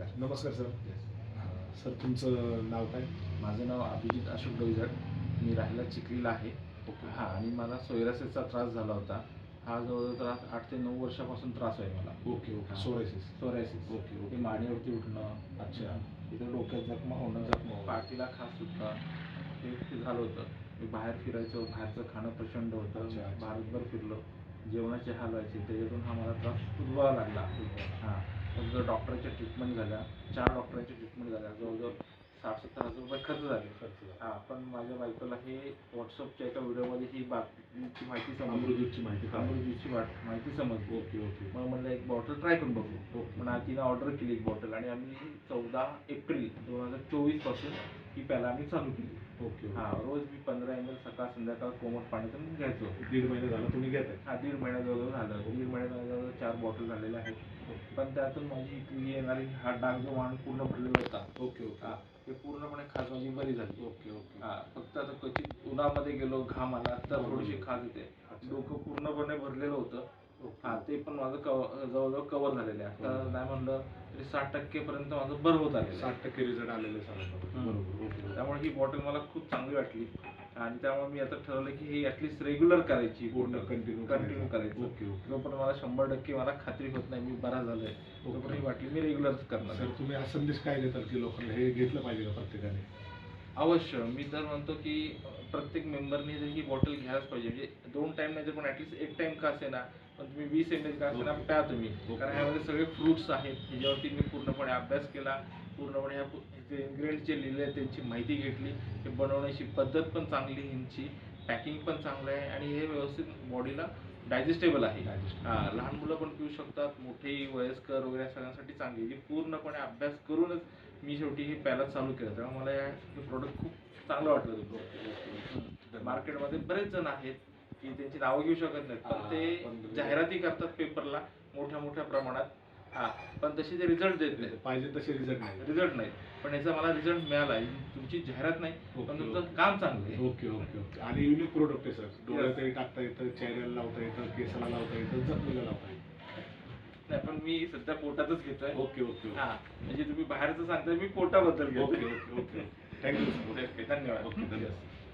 नमस्कार. नमस्कार sir. Sir तुमचं नाव काय? माझं नाव अभिजित अशोक डोईजड मी राहायला चिखलीला आहे. हा आणि मला सोयरासिसचा त्रास झाला होता. हा जवळजवळ त्रास आठ ते नऊ वर्षापासून त्रास आहे मला. Okay okay. Psoriasis psoriasis okay, okay. मानेवरती उठणं. अच्छा. इथं डोक्यात जखमा होणं. जखमा. पाठीला खास सुटणं हे ते झालं होतं. मी बाहेर फिरायचो. बाहेरचं खाणं प्रचंड होतं. भारतभर फिरलो. जेवणाचे हाल व्हायचे. त्याच्यातून हा मला त्रास उद्भवायला लागला. हां. जवळजवळ डॉक्टरच्या ट्रीटमेंट झाल्या चार डॉक्टरांच्या ट्रीटमेंट झाल्या जवळजवळ साठ सत्तर हजार रुपये खर्च झाले. खर्च झाला. हा पण माझ्या बायकोला हे व्हॉट्सअपच्या एका व्हिडिओमध्ये ही बातमीची माहिती समजली. अमृतची माहिती. अमृतची वाट- माहिती समजली. ओके ओके मग म्हणलं एक बॉटल ट्राय करून बघू. ओके. म्हणून तिने ऑर्डर केली एक बॉटल आणि आम्ही चौदा एप्रिल दोन हजार चोवीसपासून ही प्याला आम्ही चालू केली. ओके हा रोज मी पंधरा एम एल सकाळ संध्याकाळ कोमट पाण्यातून घ्यायचो. दीड महिना झाला तुम्ही घेत आहे हा दीड जवळजवळ झालं. दीड जवळजवळ चार बॉटल झालेल्या आहेत. पण त्यातून माझी इथली येणारी हा डाग जो वाण पूर्ण भरलेला होता. Okay okay. हा ते पूर्णपणे खाज माझी बरी झाली ओके ओके हा फक्त आता क्वचित उन्हामध्ये गेलो घाम आला तर हो. थोडीशी खाज येते. डोकं पूर्णपणे भरलेलं होतं. हा ते पण माझं जवळजवळ कव्हर झालेलं आहे आता हो. नाही म्हणलं तरी साठ टक्के पर्यंत माझं बरं होत आलेलं साठ टक्के रिझल्ट आलेले. बरोबर. त्यामुळे ही बॉटल मला खूप चांगली वाटली आणि त्यामुळे मी आता ठरवलं की ही ऍटलीस्ट रेग्युलर करायची पूर्ण continue कंटिन्यू करायचं. Okay, okay. जोपर्यंत मला शंभर टक्के मला खात्री होत नाही मी बरा झालोय. तोपर्यंत ही वाटली मी रेग्युलरच करणार सर. तुम्ही हा संदेश काय देताल की लोकांना? हे घेतलं पाहिजे का प्रत्येकाने? अवश्य. मी तर म्हणतो की प्रत्येक मेंबरने जर ही बॉटल घ्यायलाच पाहिजे. म्हणजे दोन टाइम नाही तर पण ऍटलीस्ट एक टाइम का असेना पण तुम्ही वीस एम एल का असेना ओके. प्या तुम्ही. कारण ह्यामध्ये सगळे फ्रुट्स आहेत. ह्याच्यावरती मी पूर्णपणे अभ्यास केला. पूर्णपणे ह्या जे इन्ग्रेडियंट जे लिहिले आहेत त्यांची माहिती घेतली. हे बनवण्याची पद्धत पण चांगली ह्यांची पॅकिंग पण चांगलं आहे आणि हे व्यवस्थित बॉडीला डायजेस्टेबल आहे. हा लहान मुलं पण पिऊ शकतात. मोठेही वयस्कर वगैरे सगळ्यांसाठी चांगली. जी पूर्णपणे अभ्यास करूनच मी शेवटी हे प्यायला चालू केलं. त्यामुळे मला या- हे प्रोडक्ट खूप चांगलं वाटलं होतं. मार्केटमध्ये बरेच जण आहेत की त्यांची नावं घेऊ शकत नाहीत. पण ते जाहिराती करतात पेपरला मोठ्या मोठ्या प्रमाणात. हा पण तसे ते रिझल्ट देत नाहीत. पाहिजे तसे रिझल्ट नाही. रिझल्ट नाहीत. पण याचा मला रिझल्ट मिळाला. तुमची जाहिरात नाही ओके, पण तुमचं ओके. काम चांगलं आहे. Okay okay okay. आणि युनिक प्रोडक्ट आहे सर डोळ्यातही टाकता येतं चेहऱ्याला लावता येतं केसाला लावता येतं जखमेला लावता येतं. नाही पण मी सध्या पोटातच घेतोय. ओके ओके हा म्हणजे तुम्ही बाहेरचं सांगताय मी पोटाबद्दल ओके घेतोय okay. Okay thank you okay, धन्यवाद. ओके धन्यवाद.